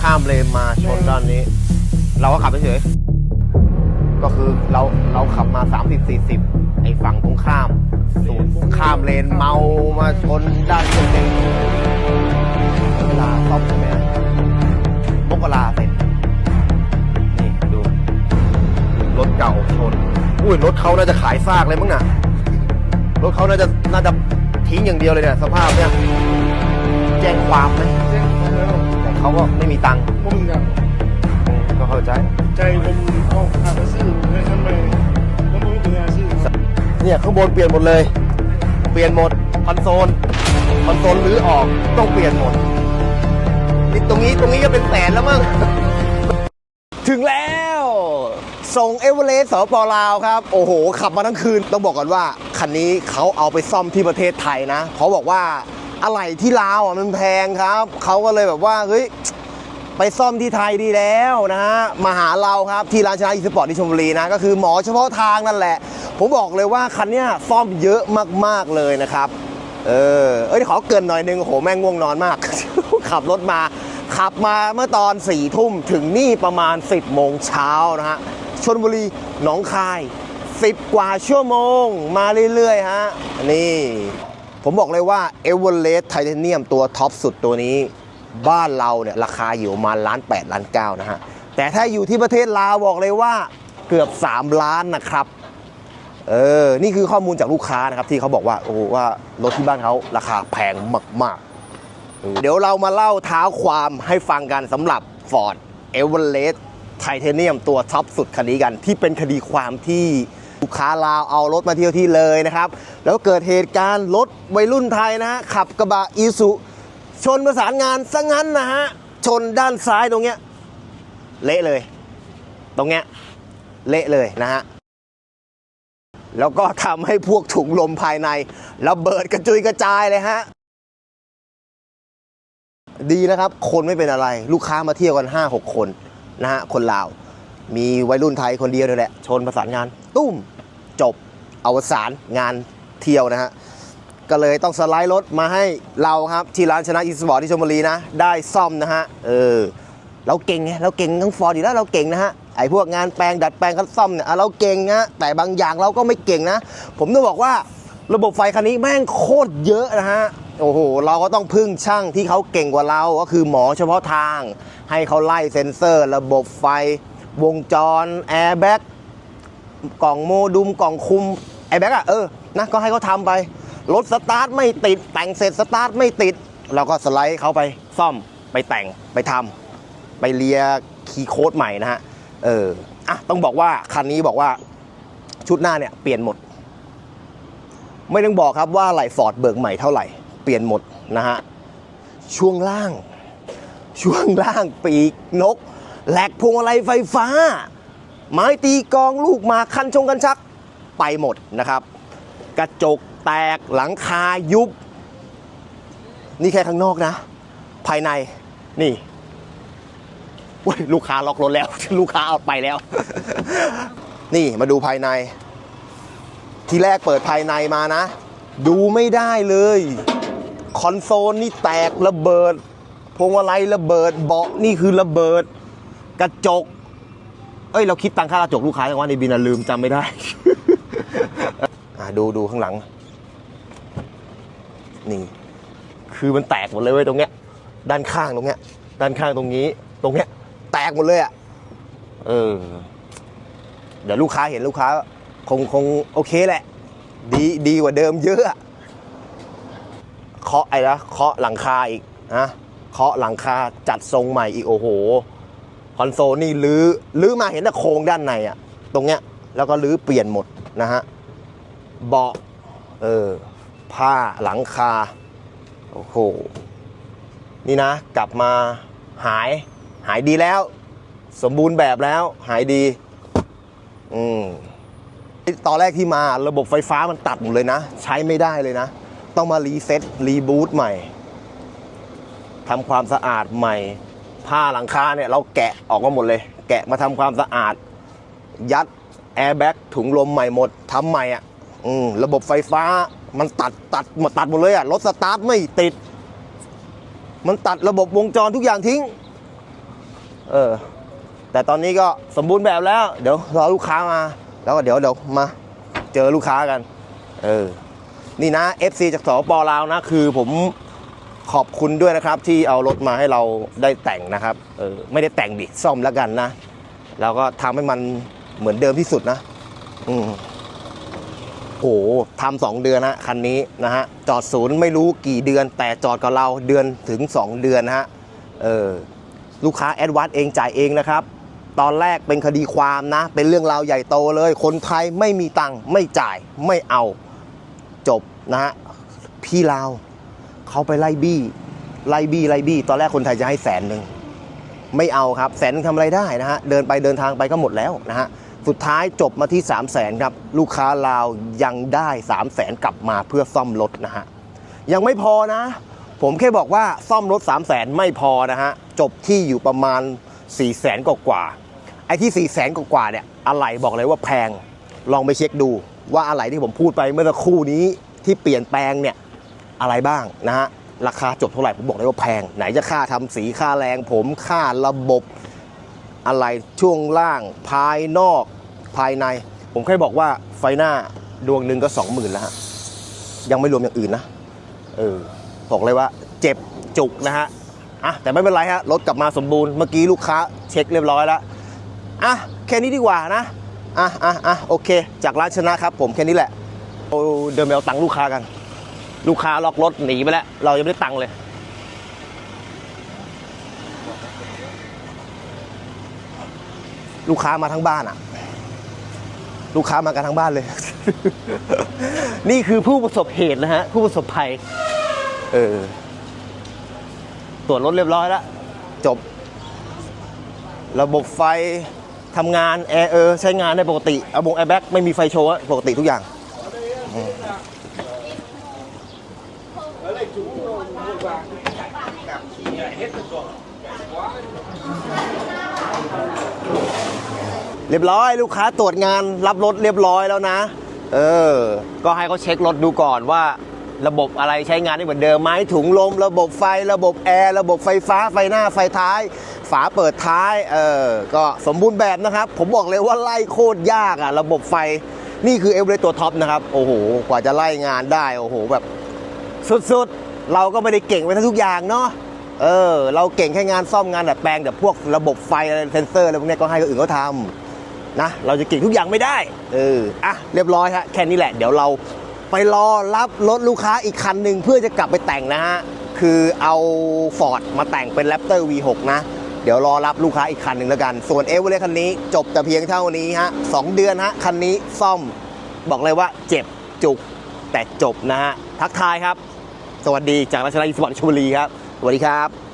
ข้ามเลนมาชนด้านนี้ เราก็ขับเฉยก็คือเราเราขับมา 30 40 ไอ้ฝั่งตรงข้ามสูดข้ามเลนเมามาชนด้านตรงนี้เวลาซ่อมใช่ไหมมกราเสร็จ นี่ดู รถเก่าชน อุ้ยรถเขาน่าจะขายซากเลยมั้งน่ะ รถเขาน่าจะน่าจะทิ้งอย่างเดียวเลยเนี่ยสภาพเนี่ย แจ้งความไหม เขาก็ไม่มีตังค์ผมกับก็เข้าใจใจผมเอาพาไปซื้อให้ทำไมแล้วผมไม่ถึงงานซื้อเนี่ยข้างบนเปลี่ยนหมดเลย เปลี่ยนหมดคอนโซลคอนโซลรื้อออกต้องเปลี่ยนหมดนี่ตรงนี้ตรงนี้ก็เป็นแสนแล้วมั้งถึงแล้วส่งเอเวอเรสต์สปลาวครับ โอ้โห ขับมาทั้งคืน ต้องบอกก่อนว่า คันนี้เขาเอาไปซ่อมที่ประเทศไทยนะ เขาบอกว่า อะไรที่ลาวอะมันแพงครับเขาก็เลยแบบว่าเฮ้ยไปซ่อมที่ไทยดีแล้วนะฮะมาหาเราครับที่ร้านชนะอีสปอร์ตที่ชลบุรีนะก็คือหมอเฉพาะทางนั่นแหละ ผมบอกเลยว่าคันนี้ซ่อมเยอะมากๆเลยนะครับ เออเอ้ยขอเกินหน่อยนึงโอ้โหแม่งง่วงนอนมาก ขับรถมาขับมาเมื่อตอน4ี่ทุ่มถึงนี่ประมาณ 10บโมงเช้านะฮะชนบุรีหนองคาย 10 กว่าชั่วโมงมาเรื่อยๆฮะนี่ ผมบอกเลยว่าเอเวอเรสต์ไทเทเนียมตัวท็อปสุดตัวนี้ บ้านเราเนี่ยราคาอยู่ประมาณล้าน8ล้าน9นะฮะ แต่ถ้าอยู่ที่ประเทศลาวบอกเลยว่าเกือบ 3 ล้านนะครับ เออ นี่คือข้อมูลจากลูกค้านะครับ ที่เขาบอกว่าโอ้ว่ารถที่บ้านเขาราคาแพงมากๆเเดี๋ยวเรามาเล่าเท้าความให้ฟังกันสำหรับ Ford e v e r e s t Titanium ตัวท็อปสุดคันนี้กัน ที่เป็นคดีความที่ กค้าลาวเอารถมาเที่ยวที่เลยนะครับ แล้วเกิดเหตุการณ์รถวัยรุ่นไทยนะฮะขับกระบะอีสุชนประสานงานซะงั้นนะฮะชนด้านซ้ายตรงเนี้ยเละเลย ตรงเนี้ยเละเลยนะฮะแล้วก็ทำให้พวกถุงลมภายในระเบิดกระจุยกระจายเลยฮะดีนะครับ คนไม่เป็นอะไร ลูกค้ามาเที่ยวกัน 5 6 คนนะฮะ คนลาว มีวัยรุ่นไทยคนเดียวนี่แหละ ชนประสานงาน ตุ้ม จบอวสานงานเที่ยวนะฮะก็เลยต้องสไลด์รถมาให้เราครับที่ร้านชนะอีสปอร์ตที่ชลบุรีนะ ได้ซ่อมนะฮะเออเราเก่งไงเราเก่งทั้งฟอร์ดอยู่แล้วเราเก่งนะฮะไอ้พวกงานแปลงดัดแปลงคัดซ่อมเนี่ยเราเก่งนะแต่บางอย่างเราก็ไม่เก่งนะ ผมต้องบอกว่าระบบไฟคันนี้แม่งโคตรเยอะนะฮะโอ้โห เราก็ต้องพึ่งช่างที่เขาเก่งกว่าเรา ก็คือหมอเฉพาะทาง ให้เขาไล่เซ็นเซอร์ ระบบไฟ วงจร แอร์แบ็ก กล่องโมดุมกล่องคุมไอ้แบ็กอะเออนะก็ให้เขาทำไปรถสตาร์ทไม่ติดแต่งเสร็จสตาร์ทไม่ติด เราก็สไลด์เขาไปซ่อมไปแต่งไปทำไปเลียคีย์โค้ดใหม่นะฮะเอออะต้องบอกว่าคันนี้บอกว่าชุดหน้าเนี่ยเปลี่ยนหมด ไม่ต้องบอกครับว่าไหลฟอร์ดเบิกใหม่เท่าไหร่เปลี่ยนหมดนะฮะช่วงล่าง ช่วงล่างปีกนกแหลกพวงมาลัยไฟฟ้า ไม้ตีกองลูกมาคันชงกันชักไปหมดนะครับ กระจกแตกหลังคายุบ นี่แค่ข้างนอกนะ ภายในนี่วลูกค้าล็อกรถแล้ว ลูกค้าเอาไปแล้ว นี่มาดูภายใน ทีแรกเปิดภายในมานะ ดูไม่ได้เลย คอนโซลนี่แตกระเบิด พวงมาลัยระเบิดเบาะนี่คือระเบิด กระจก เอ้ยเราคิดตังค่ากระจกลูกค้าอย่างว่าในบินลืมจำไม่ได้อะดูดูข้างหลัง นี่ คือมันแตกหมดเลยเว้ยตรงเนี้ย ด้านข้างตรงเนี้ย ด้านข้างตรงนี้ ตรงเนี้ย แตกหมดเลยอะเออ เดี๋ยวลูกค้าเห็นลูกค้า คงคงโอเคแหละ ดีดีกว่าเดิมเยอะเคาะไอ้ละเคาะหลังคาอีกนะเคาะหลังคาจัดทรงใหม่อีกโอ้โห อนโซลนี่ลื้อลื้อมาเห็นแต่โครงด้านในอะตรงเนี้ยแล้วก็ลื้อเปลี่ยนหมดนะฮะเบาะเออผ้าหลังคาโอ้โหนี่นะ กลับมาหายหายดีแล้ว สมบูรณ์แบบแล้วหายดีอืมตอนแรกที่มาระบบไฟฟ้ามันตัดหมดเลยนะ ใช้ไม่ได้เลยนะ ต้องมารีเซ็ตรีบูตใหม่ทำความสะอาดใหม่ ผ้าหลังคาเนี่ยเราแกะออกมาหมดเลย แกะมาทำความสะอาด ยัดแอร์แบ็กถุงลมใหม่หมดทำใหม่อะอืมระบบไฟฟ้ามันตัดตัดหมดตัดหมดเลยอะรถสตาร์ทไม่ติด มันตัดระบบวงจรทุกอย่างทิ้ง เออ แต่ตอนนี้ก็สมบูรณ์แบบแล้ว เดี๋ยวรอลูกค้ามา แล้วก็เดี๋ยวเดี๋ยวมา เจอลูกค้ากัน เออ นี่นะ FC จากสปลาวนะ คือผม ขอบคุณด้วยนะครับที่เอารถมาให้เราได้แต่งนะครับเออไม่ได้แต่งดิซ่อมแล้วกันนะ แล้วก็ทำให้มันเหมือนเดิมที่สุดนะ อืมโอ้โหทำสองเดือนนะคันนี้นะฮะจอดศูนย์ไม่รู้กี่เดือน แต่จอดกับเราเดือนถึง 2 เดือนนะฮะเออลูกค้าแอดวานซ์เองจ่ายเองนะครับ ตอนแรกเป็นคดีความนะ เป็นเรื่องราวใหญ่โตเลย คนไทยไม่มีตังค์ไม่จ่ายไม่เอาจบนะฮะพี่ลาว เขาไปไล่บี้ ไล่บี้ไล่บี้ ตอนแรกคนไทยจะให้แสนหนึ่ง ไม่เอาครับแสนทำอะไรได้นะฮะ เดินไปเดินทางไปก็หมดแล้วนะฮะ สุดท้ายจบมาที่ 3 0 0แสนครับ ลูกค้าลาวยังได้ 3 0 0แสนกลับมาเพื่อซ่อมรถนะฮะ ยังไม่พอนะ ผมแค่บอกว่าซ่อมรถ 3 0 0แสนไม่พอนะฮะ จบที่อยู่ประมาณ 4 0 0แสนกว่าไอ้ที่4 0 0แสนกว่าเนี่ยอะไรบอกเลยว่าแพงลองไปเช็คดูว่าอะไรที่ผมพูดไปเมื่อสักครู่นี้ที่เปลี่ยนแปลงเนี่ย อะไรบ้างนะฮะราคาจบเท่าไหร่ผมบอกเลยว่าแพง ไหนจะค่าทำสีค่าแรงผมค่าระบบอะไรช่วงล่างภายนอกภายใน ผมแค่บอกว่าไฟหน้าดวงหนึ่งก็สองหมื่นแล้วฮะยังไม่รวมอย่างอื่นนะเออบอกเลยว่าเจ็บจุกนะฮะอะแต่ไม่เป็นไรฮะรถกลับมาสมบูรณ์เมื่อกี้ลูกค้าเช็คเรียบร้อยแล้วอะแค่นี้ดีกว่านะอะอะอะโอเค จากร้านชนะครับผมแค่นี้แหละโอ้เดินไปเอาตังค์ลูกค้ากัน ลูกค้าล็อกรถหนีไปแล้ว เรายังไม่ได้ตังค์เลย ลูกค้ามาทั้งบ้านอะลูกค้ามากันทั้งบ้านเลย นี่คือผู้ประสบเหตุนะฮะ ผู้ประสบภัย เออ ตรวจรถเรียบร้อยแล้ว จบ ระบบไฟทำงาน แอร์เออ ใช้งานได้ปกติเอาบงแอร์แบ็กไม่มีไฟโชว์อะปกติทุกอย่าง เรียบร้อยลูกค้าตรวจงานรับรถเรียบร้อยแล้วนะ เออ ก็ให้เขาเช็ครถดูก่อนว่า ระบบอะไรใช้งานได้เหมือนเดิมไหมถุงลม ระบบไฟ ระบบแอร์ ระบบไฟฟ้าไฟหน้าไฟท้าย ฝาเปิดท้าย เออ ก็สมบูรณ์แบบนะครับ ผมบอกเลยว่าไล่โคตรยากอะระบบไฟนี่คือเอเวอเรสต์ตัวท็อปนะครับ โอ้โห กว่าจะไล่งานได้ โอ้โห แบบสุดๆ เราก็ไม่ได้เก่งไปทั้งทุกอย่างเนาะเออ เราเก่งแค่งานซ่อมงานดัดแปลงแต่พวกระบบไฟอะไรเซนเซอร์อะไรพวกนี้ก็ให้คนอื่นเขาทำนะ เราจะเก่งทุกอย่างไม่ได้ เอออะเรียบร้อยฮะแค่นี้แหละ เดี๋ยวเราไปรอรับรถลูกค้าอีกคันหนึ่งเพื่อจะกลับไปแต่งนะฮะ คือเอา Ford มาแต่งเป็น Raptor V6 นะ เดี๋ยวรอรับลูกค้าอีกคันหนึ่งแล้วกัน ส่วนเอเวอเรสต์คันนี้จบแต่เพียงเท่านี้ฮะสองเดือนฮะคันนี้ซ่อมบอกเลยว่าเจ็บจุกแต่จบนะฮะทักทายครับ สวัสดีจากราชนาวีสวัสดิ์ชลบุรีครับสวัสดีครับ